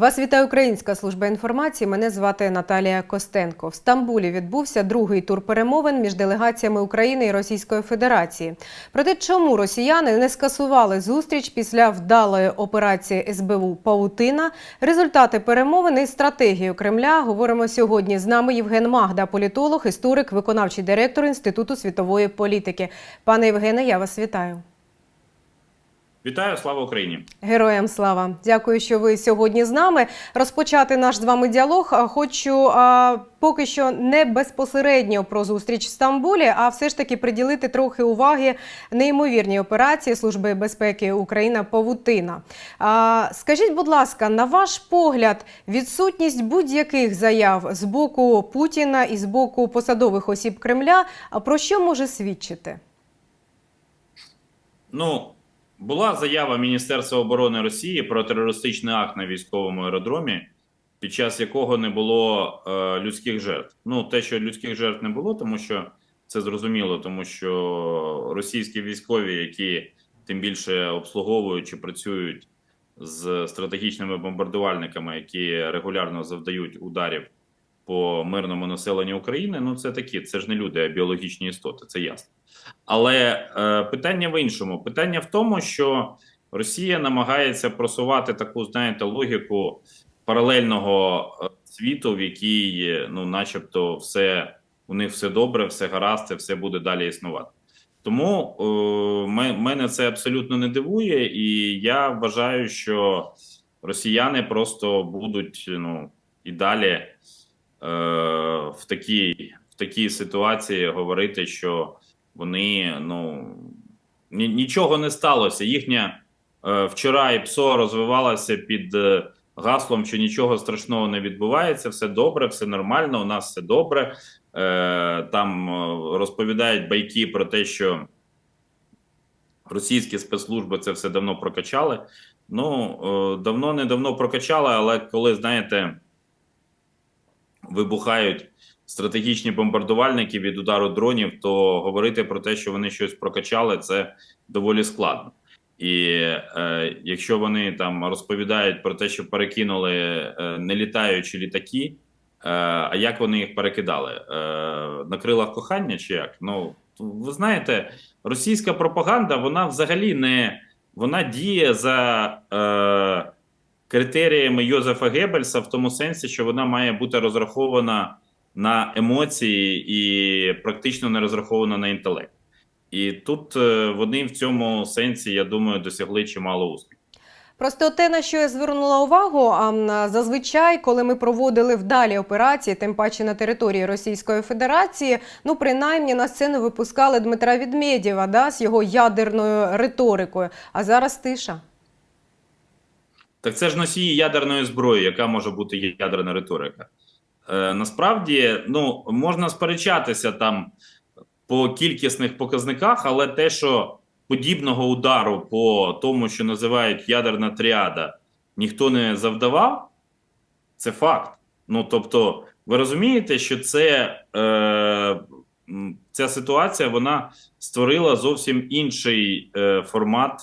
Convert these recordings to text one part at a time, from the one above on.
Вас вітає Українська служба інформації. Мене звати Наталія Костенко. В Стамбулі відбувся другий тур перемовин між делегаціями України і Російської Федерації. Проте, чому росіяни не скасували зустріч після вдалої операції СБУ Паутина, результати перемовин і стратегію Кремля говоримо сьогодні. З нами Євген Магда, політолог, історик, виконавчий директор Інституту світової політики. Пане Євгене, я вас вітаю. Вітаю, слава Україні! Героям слава! Дякую, що ви сьогодні з нами. Розпочати наш з вами діалог. Хочу а, поки що не безпосередньо про зустріч в Стамбулі, а все ж таки приділити трохи уваги неймовірній операції Служби безпеки Україна Павутина. А, скажіть, будь ласка, на ваш погляд, відсутність будь-яких заяв з боку Путіна і з боку посадових осіб Кремля, а про що може свідчити? Ну була заява Міністерства оборони Росії про терористичний акт на військовому аеродромі, під час якого не було е, людських жертв. Ну, те, що людських жертв не було, тому що це зрозуміло, тому що російські військові, які тим більше обслуговують чи працюють з стратегічними бомбардувальниками, які регулярно завдають ударів по мирному населенню України, ну це такі, це ж не люди, а біологічні істоти, це ясно. Але е, питання в іншому. Питання в тому, що Росія намагається просувати таку, знаєте, логіку паралельного е, світу, в якій, ну, начебто, все у них все добре, все гаразд, все буде далі існувати. Тому е, мене це абсолютно не дивує, і я вважаю, що росіяни просто будуть ну, і далі е, в такій, в такій ситуації говорити, що вони ну нічого не сталося. Їхня е, вчора ПСО розвивалася під е, гаслом, що нічого страшного не відбувається, все добре, все нормально, у нас все добре. Е, там е, розповідають байки про те, що російські спецслужби це все давно прокачали. Ну, е, давно не давно прокачали, але коли, знаєте, вибухають стратегічні бомбардувальники від удару дронів, то говорити про те, що вони щось прокачали, це доволі складно. І е, якщо вони там розповідають про те, що перекинули е, нелітаючі літаки, е, а як вони їх перекидали? Е, на крилах кохання чи як? Ну ви знаєте, російська пропаганда вона взагалі не вона діє за е, критеріями Йозефа Геббельса в тому сенсі, що вона має бути розрахована на емоції і практично не розрахована на інтелект. І тут е, вони в цьому сенсі, я думаю, досягли чимало успіху. Просто те, на що я звернула увагу, а, зазвичай, коли ми проводили вдалі операції, тим паче на території Російської Федерації, ну принаймні на сцену випускали Дмитра Відмєдєва да, з його ядерною риторикою. А зараз тиша. Так це ж носії ядерної зброї, яка може бути ядерна риторика. Е, насправді, ну можна сперечатися там по кількісних показниках, але те, що подібного удару по тому, що називають ядерна тріада, ніхто не завдавав, це факт. Ну тобто, ви розумієте, що це е, ця ситуація вона створила зовсім інший е, формат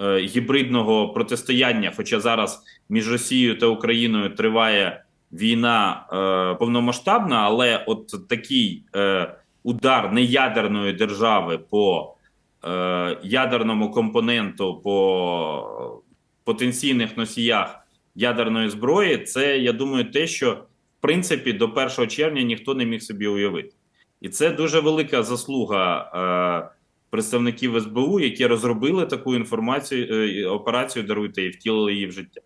е, гібридного протистояння. Хоча зараз між Росією та Україною триває війна е, повномасштабна, але от такий е, удар неядерної держави по е, ядерному компоненту, по потенційних носіях ядерної зброї, це я думаю, те, що в принципі до 1 червня ніхто не міг собі уявити, і це дуже велика заслуга. Е, Представників СБУ, які розробили таку інформацію е, операцію, даруйте і втілили її в життя.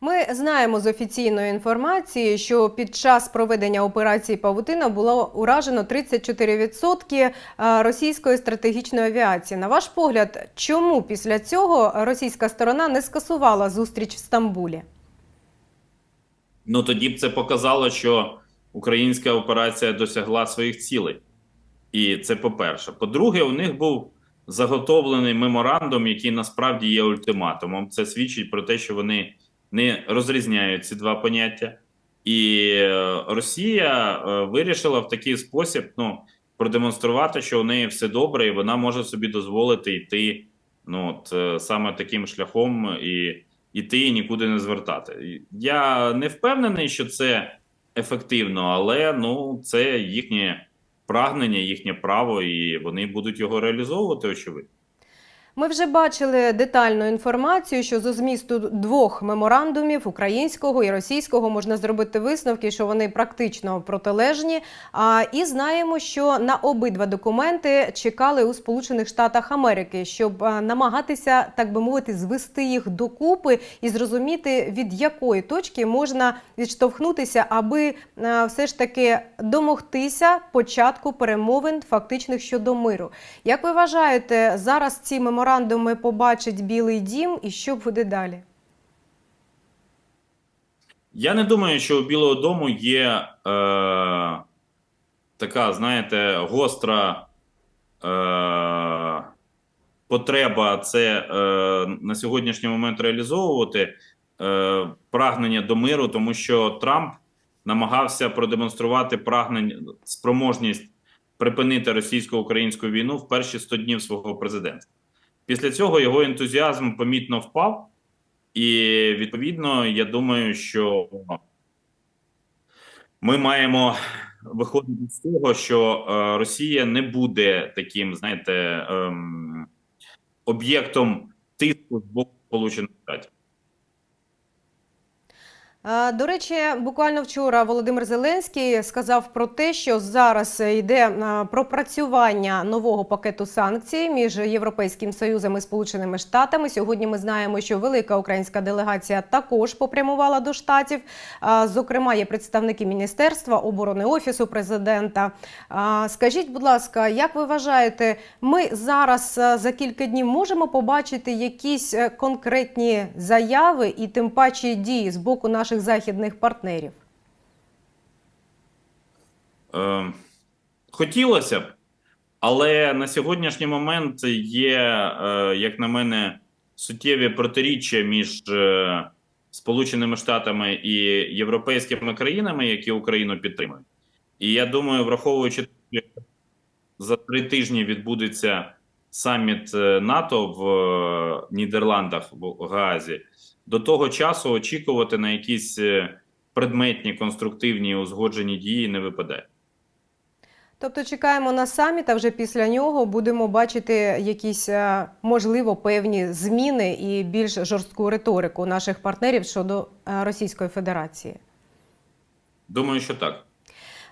Ми знаємо з офіційної інформації, що під час проведення операції Павутина було уражено 34% а, російської стратегічної авіації. На ваш погляд, чому після цього російська сторона не скасувала зустріч в Стамбулі? Ну тоді б це показало, що українська операція досягла своїх цілей. І це по-перше. По-друге, у них був заготовлений меморандум, який насправді є ультиматумом. Це свідчить про те, що вони не розрізняють ці два поняття. І е, Росія е, вирішила в такий спосіб ну, продемонструвати, що у неї все добре, і вона може собі дозволити йти ну, от, е, саме таким шляхом і, іти і нікуди не звертати. Я не впевнений, що це ефективно, але ну це їхнє прагнення, їхнє право, і вони будуть його реалізовувати, очевидно. Ми вже бачили детальну інформацію, що зі змісту двох меморандумів українського і російського можна зробити висновки, що вони практично протилежні. А і знаємо, що на обидва документи чекали у Сполучених Штатах Америки, щоб намагатися, так би мовити, звести їх докупи і зрозуміти, від якої точки можна відштовхнутися, аби все ж таки домогтися початку перемовин фактичних щодо миру. Як ви вважаєте, зараз ці меморандуми побачить Білий Дім і що буде далі? Я не думаю, що у Білого Дому є е, така, знаєте, гостра е, потреба це е, на сьогоднішній момент реалізовувати е, прагнення до миру, тому що Трамп намагався продемонструвати прагнення спроможність припинити російсько-українську війну в перші 100 днів свого президентства. Після цього його ентузіазм помітно впав. І відповідно, я думаю, що ми маємо виходити з того, що е, Росія не буде таким, знаєте, ем, об'єктом тиску з боку Сполучених Штатів. Е, До речі, буквально вчора Володимир Зеленський сказав про те, що зараз йде е, пропрацювання нового пакету санкцій між Європейським Союзом і Сполученими Штатами. Сьогодні ми знаємо, що велика українська делегація також попрямувала до штатів. Е, Зокрема, є представники Міністерства оборони офісу президента. Скажіть, будь ласка, як ви вважаєте, ми зараз за кілька днів можемо побачити якісь конкретні заяви і тим паче дії з боку наших західних партнерів? Е, хотілося б, але на сьогоднішній момент є, е, як на мене, суттєві протиріччя між е, Сполученими Штатами і європейськими країнами, які Україну підтримують. І я думаю, враховуючи що за три тижні відбудеться саміт е, НАТО в е, Нідерландах в Гаазі, до того часу очікувати на якісь е, предметні, конструктивні узгоджені дії не випадає. Тобто чекаємо на саміт, а вже після нього будемо бачити якісь е, можливо певні зміни і більш жорстку риторику наших партнерів щодо е, Російської Федерації. Думаю, що так.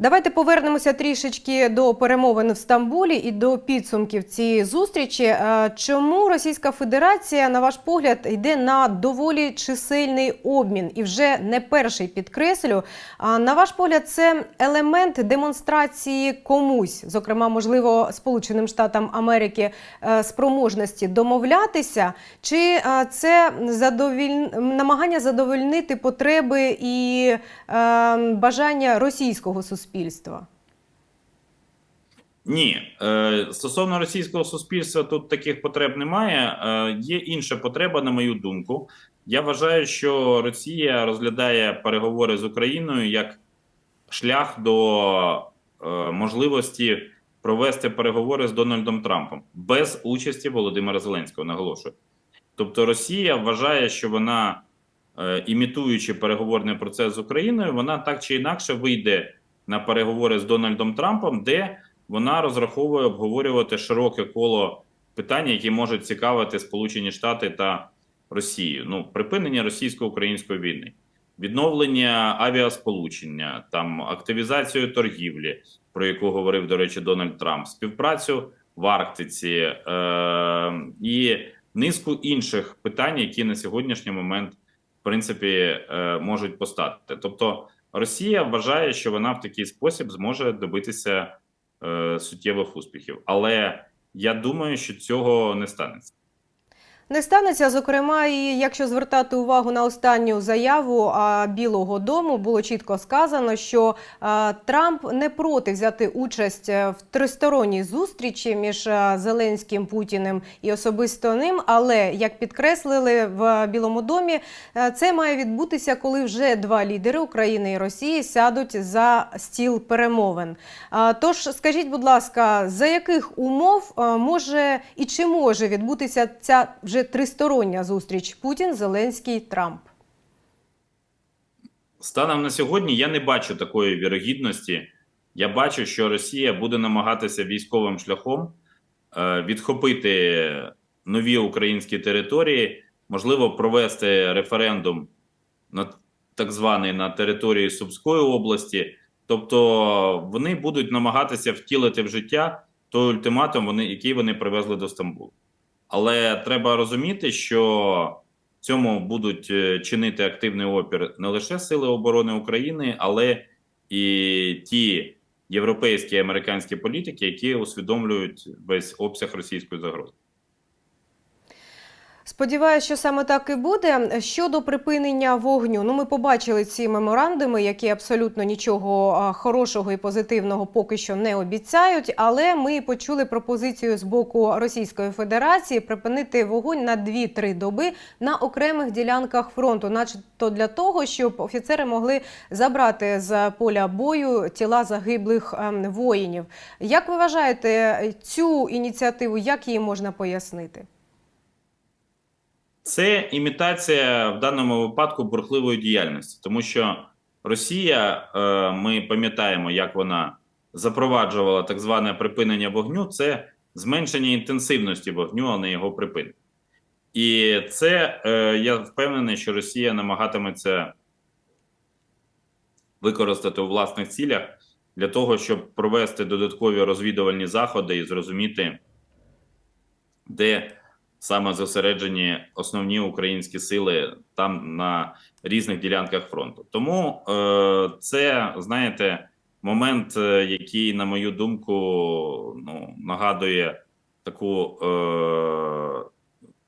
Давайте повернемося трішечки до перемовин в Стамбулі і до підсумків цієї зустрічі. Е, Чому Російська Федерація, на ваш погляд, йде на доволі чисельний обмін і вже не перший підкреслю? А на ваш погляд, це елемент демонстрації комусь, зокрема, можливо, Сполученим Штатам Америки, е, спроможності домовлятися, чи е, це задовіль... намагання задовольнити потреби і бажання російського суспільства? Ні, е, стосовно російського суспільства, тут таких потреб немає. Е, є інша потреба, на мою думку. Я вважаю, що Росія розглядає переговори з Україною як шлях до е, можливості провести переговори з Дональдом Трампом без участі Володимира Зеленського. Наголошую. Тобто, Росія вважає, що вона, імітуючи переговорний процес з Україною, вона так чи інакше вийде на переговори з Дональдом Трампом, де вона розраховує обговорювати широке коло питань, які можуть цікавити Сполучені Штати та Росію. Ну, припинення російсько-української війни, відновлення авіасполучення, там активізацію торгівлі, про яку говорив, до речі, Дональд Трамп, співпрацю в Арктиці е- і низку інших питань, які на сьогоднішній момент, в принципі, е- можуть постати. Тобто, Росія вважає, що вона в такий спосіб зможе добитися е, суттєвих успіхів. Але я думаю, що цього не станеться. Не станеться, зокрема, і якщо звертати увагу на останню заяву Білого Дому, було чітко сказано, що Трамп не проти взяти участь е, в тристоронній зустрічі між Зеленським Путіним і особисто ним. Але як підкреслили в Білому домі, е, це має відбутися, коли вже два лідери України і Росії сядуть за стіл перемовин. Тож скажіть, будь ласка, за яких умов може і чи може відбутися ця вже вже тристороння зустріч Путін, Зеленський, Трамп? Станом на сьогодні я не бачу такої вірогідності. Я бачу, що Росія буде намагатися військовим шляхом е, відхопити нові українські території, можливо, провести референдум на так званий на території Сумської області. Тобто вони будуть намагатися втілити в життя той ультиматум, вони, який вони привезли до Стамбулу. Але треба розуміти, що цьому будуть е, чинити активний опір не лише Сили оборони України, але і ті європейські і американські політики, які усвідомлюють весь обсяг російської загрози. Сподіваюся, що саме так і буде. Щодо припинення вогню, ну ми побачили ці меморандуми, які абсолютно нічого хорошого і позитивного поки що не обіцяють. Але ми почули пропозицію з боку Російської Федерації припинити вогонь на 2-3 доби на окремих ділянках фронту, начебто для того, щоб офіцери могли забрати з поля бою тіла загиблих ем, воїнів. Як ви вважаєте цю ініціативу? Як її можна пояснити? Це імітація в даному випадку бурхливої діяльності, тому що Росія, е, ми пам'ятаємо, як вона запроваджувала так зване припинення вогню. Це зменшення інтенсивності вогню, а не його припинення. І це е, я впевнений, що Росія намагатиметься використати у власних цілях для того, щоб провести додаткові розвідувальні заходи і зрозуміти, де саме зосереджені основні українські сили там на різних ділянках фронту. Тому е, це знаєте момент, е, який, на мою думку, ну нагадує таку е,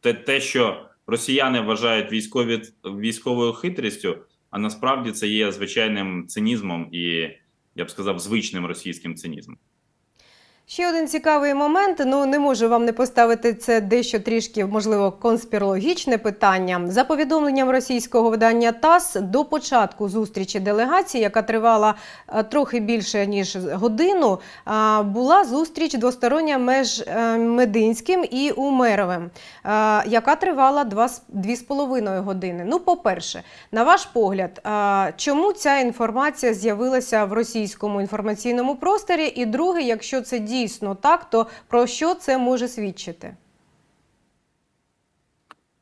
те, те, що росіяни вважають військові військовою хитрістю, а насправді це є звичайним цинізмом і я б сказав звичним російським цинізмом. Ще один цікавий момент. Ну не можу вам не поставити це дещо трішки, можливо, конспірологічне питання. За повідомленням російського видання ТАСС, до початку зустрічі делегації, яка тривала е, трохи більше ніж годину, е, була зустріч двостороння між е, Мединським і Умеровим, яка тривала два з- дві з половиною години. Ну, по-перше, на ваш погляд, чому ця інформація з'явилася в російському інформаційному просторі? І друге, якщо це дійсно так, то про що це може свідчити?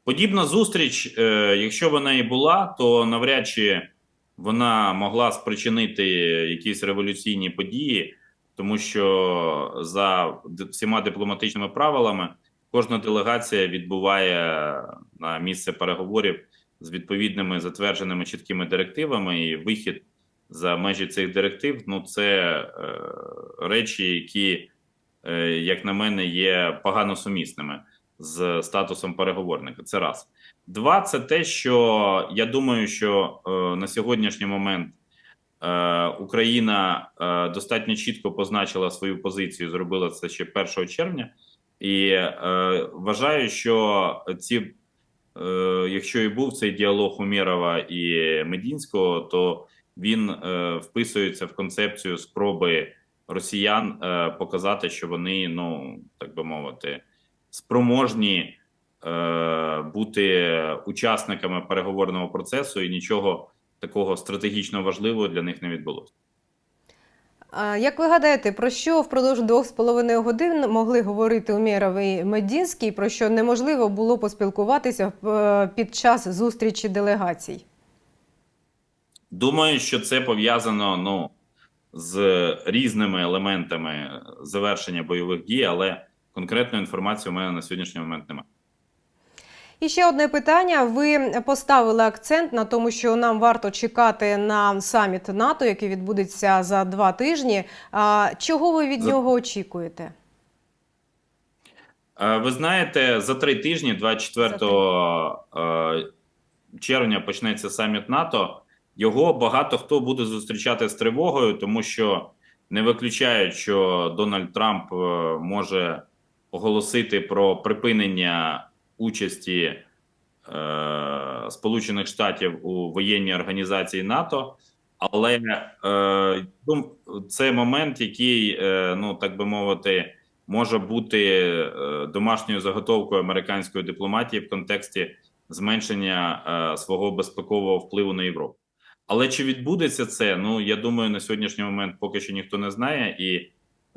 Подібна зустріч, е, якщо вона і була, то навряд чи вона могла спричинити якісь революційні події, тому що за всіма дипломатичними правилами кожна делегація відбуває на місце переговорів з відповідними затвердженими чіткими директивами, і вихід за межі цих директив ну це е, речі, які, е, як на мене, є погано сумісними з статусом переговорника. Це раз. Два, це те, що я думаю, що е, на сьогоднішній момент е, Україна е, достатньо чітко позначила свою позицію, зробила це ще 1 червня, і е, вважаю, що ці, е, якщо і був цей діалог Умєрова і Медінського, то він е, вписується в концепцію спроби росіян е, показати, що вони, ну так би мовити, спроможні е, бути учасниками переговорного процесу, і нічого такого стратегічно важливого для них не відбулося. Як ви гадаєте, про що впродовж двох з половиною годин могли говорити Умєров і Медінський, про що неможливо було поспілкуватися під час зустрічі делегацій? Думаю, що це пов'язано ну, з різними елементами завершення бойових дій, але конкретної інформації у мене на сьогоднішній момент немає. І ще одне питання. Ви поставили акцент на тому, що нам варто чекати на саміт НАТО, який відбудеться за два тижні. Чого ви від За- нього очікуєте? Ви знаєте, за три тижні, 24 е, червня, почнеться саміт НАТО. Його багато хто буде зустрічати з тривогою, тому що не виключають, що Дональд Трамп е, може оголосити про припинення участі е, Сполучених Штатів у воєнній організації НАТО. Але е, це момент, який, е, ну так би мовити, може бути е, домашньою заготовкою американської дипломатії в контексті зменшення е, свого безпекового впливу на Європу. Але чи відбудеться це? Ну я думаю, на сьогоднішній момент поки що ніхто не знає, і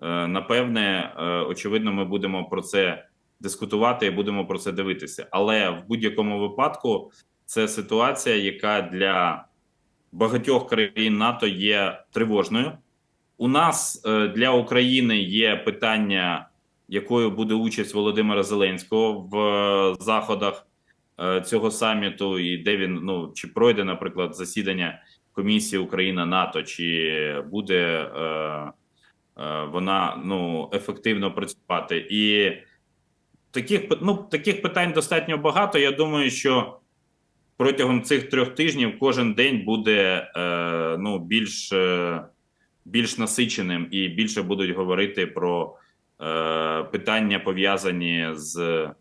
е, напевне, е, очевидно, ми будемо про це дискутувати і будемо про це дивитися. Але в будь-якому випадку це ситуація, яка для багатьох країн НАТО є тривожною. У нас е, для України є питання, якою буде участь Володимира Зеленського в е, заходах цього саміту, і де він ну чи пройде, наприклад, засідання комісії Україна НАТО, чи буде е, е, вона ну ефективно працювати, і таких ну таких питань достатньо багато. Я думаю, що протягом цих трьох тижнів кожен день буде е, ну більш. Е, більш насиченим і більше будуть говорити про е, питання пов'язані з е,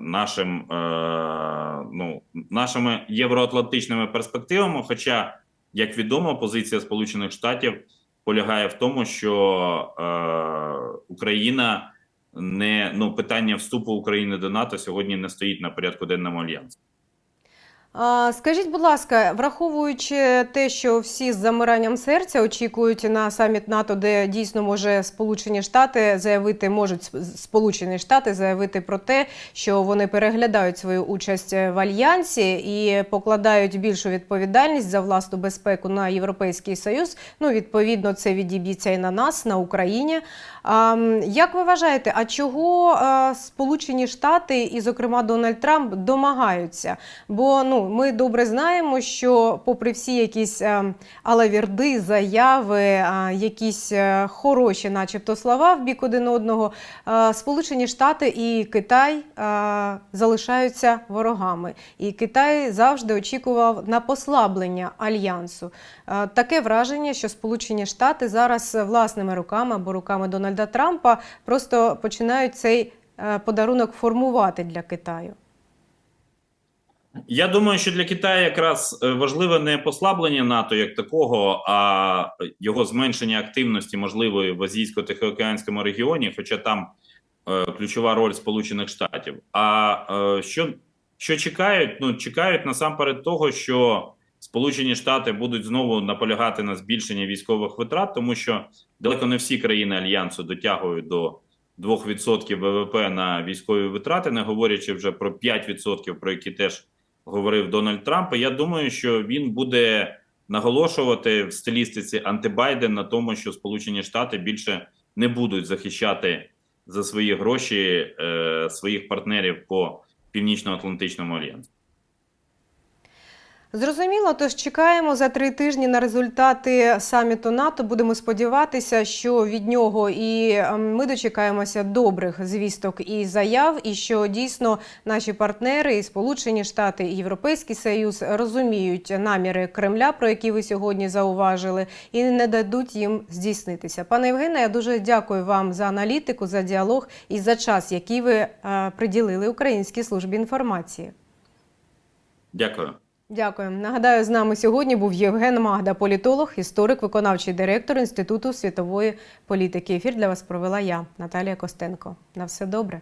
нашим, е, ну, нашими євроатлантичними перспективами. Хоча, як відомо, позиція Сполучених Штатів полягає в тому, що е, Україна не ну питання вступу України до НАТО сьогодні не стоїть на порядку денному альянсу. Скажіть, будь ласка, враховуючи те, що всі з замиранням серця очікують на саміт НАТО, де дійсно може Сполучені Штати заявити, можуть Сп- Сполучені Штати заявити про те, що вони переглядають свою участь в альянсі і покладають більшу відповідальність за власну безпеку на Європейський Союз. Ну, відповідно, це відіб'ється і на нас, на Україні. Як ви вважаєте, а чого Сполучені Штати і, зокрема, Дональд Трамп домагаються? Бо ну ми добре знаємо, що попри всі якісь е, алавірди, заяви, е, якісь е, хороші, начебто, слова в бік один одного, Сполучені Штати і Китай залишаються ворогами. І Китай завжди очікував на послаблення альянсу. Таке враження, що Сполучені Штати зараз власними руками або руками Дональда Трампа просто починають цей подарунок формувати для Китаю. Я думаю, що для Китаю якраз е, важливе не послаблення НАТО як такого, а його зменшення активності можливої в азійсько-тихоокеанському регіоні, хоча там е, ключова роль Сполучених Штатів. А е, що, що чекають? Ну чекають насамперед того, що Сполучені Штати будуть знову наполягати на збільшенні військових витрат, тому що далеко не всі країни альянсу дотягують до 2% ВВП на військові витрати, не говорячи вже про 5%, про які теж говорив Дональд Трамп. І Я думаю, що він буде наголошувати в стилістиці антибайден на тому, що Сполучені Штати більше не будуть захищати за свої гроші е, своїх партнерів по Північно-Атлантичному альянсу. Зрозуміло, тож чекаємо за три тижні на результати саміту НАТО. Будемо сподіватися, що від нього і ем, ми дочекаємося добрих звісток і заяв, і що дійсно наші партнери, і Сполучені Штати, і Європейський Союз розуміють наміри Кремля, про які ви сьогодні зауважили, і не дадуть їм здійснитися. Пане Євгене, я дуже дякую вам за аналітику, за діалог і за час, який ви е, приділили Українській службі інформації. Дякую. Дякую. Нагадаю, з нами сьогодні був Євген Магда, політолог, історик, виконавчий директор Інституту світової політики. Ефір для вас провела я, Наталія Костенко. На все добре.